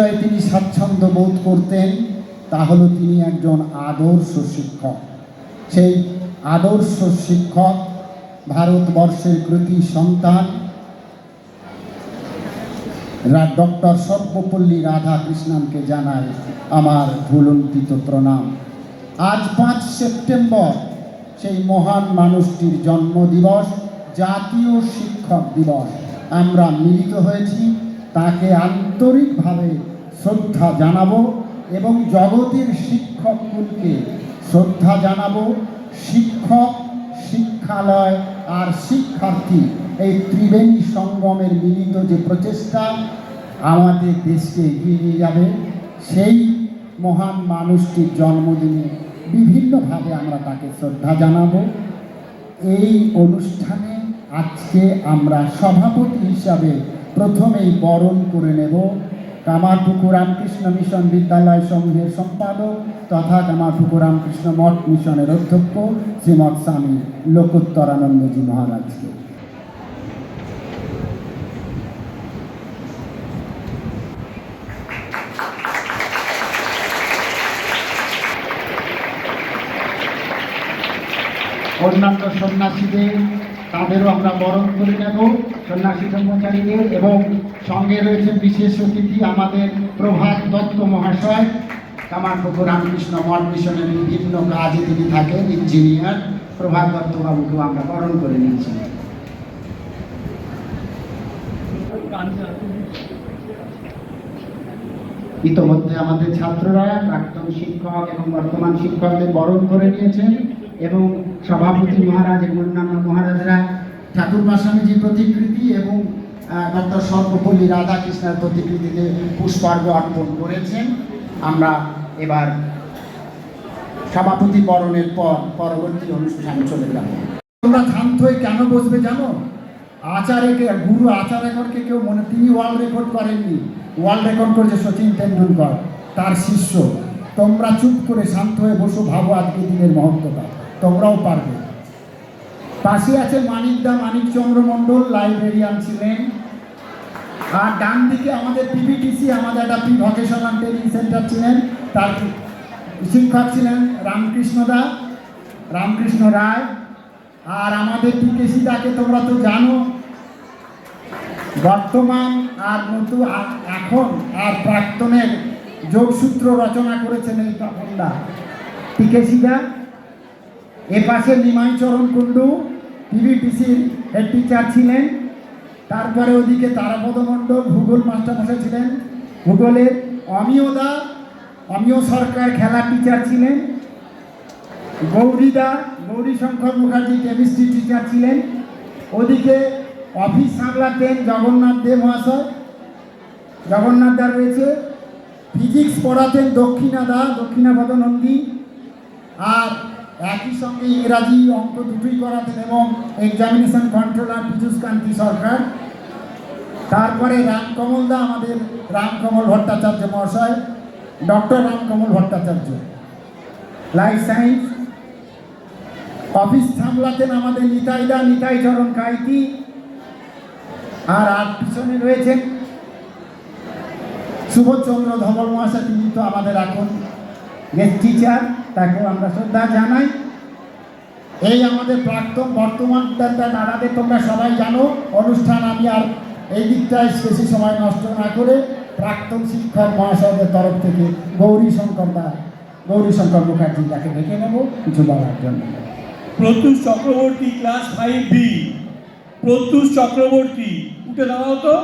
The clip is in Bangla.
বিষয়ে তিনি স্বাচ্ছন্দ্য বোধ করতেন, তা হলো তিনি একজন আদর্শ শিক্ষক। সেই আদর্শ শিক্ষক ভারতবর্ষের কৃতি সন্তান ডক্টর সর্বপল্লী রাধাকৃষ্ণনকে জানাই আমার ভুলন্তিত প্রণাম। আজ পাঁচ সেপ্টেম্বর, সেই মহান মানুষটির জন্মদিবস, জাতীয় শিক্ষক দিবস। আমরা মিলিত হয়েছি, তাকে আন্তরিকভাবে শ্রদ্ধা জানাব এবং জগতের শিক্ষকগুলোকে শ্রদ্ধা জানাব। শিক্ষক, শিক্ষালয় আর শিক্ষার্থী এই ত্রিবেণী সঙ্গমের মিলিত যে প্রচেষ্টা আমাদের দেশকে এগিয়ে নিয়ে যাবে, সেই মহান মানুষটির জন্মদিনে বিভিন্নভাবে আমরা তাকে শ্রদ্ধা জানাব। এই অনুষ্ঠানে আজকে আমরা সভাপতি হিসাবে প্রথমেই বরণ করে নেব। কামারপুকু রামকৃষ্ণ মিশন বিদ্যালয় সমূহের সম্পাদক তথা কামারপুকু রামকৃষ্ণ মঠ মিশনের অধ্যক্ষ শ্রীমৎ স্বামী লোকোত্তরানন্দজি মহারাজকে। অন্যান্য সন্ন্যাসীদের তাদেরও আমরা বরণ করে নেব। সন্ন্যাসী কর্মচারীদের এবং সঙ্গে রয়েছে বিশেষ অতিথি আমাদের প্রভাত দত্ত মহাশয়, কামারপুকুর রামকৃষ্ণ মঠ মিশনের বিভিন্ন কাজে তিনি থাকেন, ইঞ্জিনিয়ার। প্রভাত দত্ত বাবুকেও আমরা বরণ করে নিয়েছি। ইতোমধ্যে আমাদের ছাত্ররা প্রাক্তন শিক্ষক এবং বর্তমান শিক্ষকদের বরণ করে নিয়েছেন। এবং সভাপতি মহারাজ এবং অন্যান্য মহারাজরা ঠাকুর স্বামীজির প্রতিকৃতি এবং ডক্টর সর্বপল্লী রাধাকৃষ্ণের প্রতিকৃতিতে পুষ্পার্ঘ অর্পণ করেছেন। আমরা এবার সভাপতি বরণের পর পরবর্তী অনুষ্ঠানে চলে যাব। তোমরা শান্ত হয়ে কেন বসবে জানো? আচার্যকে গুরু আচার্যকরকে কেউ মনে, তিনি ওয়ার্ল্ড রেকর্ড করেননি। ওয়ার্ল্ড রেকর্ড করেছে সচিন তেন্ডুলকর, তার শিষ্য। তোমরা চুপ করে শান্ত হয়ে বসো ভাবো আজকে দিনের মহত্বটা। তোমরাও পারবে। পাশে আছে মানিকদা, মানিকচন্দ্র মণ্ডল, লাইব্রেরিয়ান ছিলেন। আর ডান দিকে আমাদের পিবিটিসি আমাদের একটা প্রি ভকেশনাল ট্রেনিং সেন্টার ছিলেন, তার শিক্ষক ছিলেন রামকৃষ্ণ দা, রামকৃষ্ণ রায়। আর আমাদের পিকেসি দাকে তোমরা তো জানো। বর্তমান আর নতুন এখন আর প্রাক্তনের যোগসূত্র রচনা করেছেন এই তপনদা পিকেসিদা এ পাশে নিমাই চরণ কুণ্ডু পিভিটিসির হেড টিচার ছিলেন। তারপরে ওদিকে তারাপদ মণ্ডল, ভূগোল মাস্টারমশাই ছিলেন। ভূগোলের অমিয়দা অমিয় সরকার খেলা টিচার ছিলেন। গৌরীদা গৌরী শঙ্কর মুখার্জি কেমিস্ট্রি টিচার ছিলেন। ওদিকে অফিস সামলাতেন জগন্নাথ দে মহাশয়। জগন্নাথ দা রয়েছে। ফিজিক্স পড়াতেন দক্ষিণা দা, দক্ষিণাপদ নন্দী। আর একই সঙ্গে ইংরাজি অঙ্ক দুটোই করাতেন এবং এক্সামিনেশন কন্ট্রোলার পীযুষ কান্তি সরকার। তারপরে রামকমল দা আমাদের রামকমল ভট্টাচার্য মহাশয়, doctor Ramkamal Bhattacharya. Life science office সামলাতেন আমাদের নিতাই দা, নিতাই চরণ কাইতি। আর আর পিছনে রয়েছেন সুবোধচন্দ্র ধবল মহাশয়, তিনি তো আমাদের এখন গেস্ট টিচার তাকেও আমরা শ্রদ্ধা জানাই। এই আমাদের প্রাক্তন বর্তমান দাদাদের তোমরা সবাই জানো। অনুষ্ঠান আমি আর এই দিকটায় বেশি সময় নষ্ট না করে প্রাক্তন শিক্ষক মহাশয়দের তরফ থেকে গৌরী শঙ্কর দা, গৌরী শঙ্কর মুখার্জি তাকে ডেকে নেব কিছু বলার জন্য। Pratyush Chakraborty class five B Pratyush Chakraborty, উঠে দাঁড়াও তো।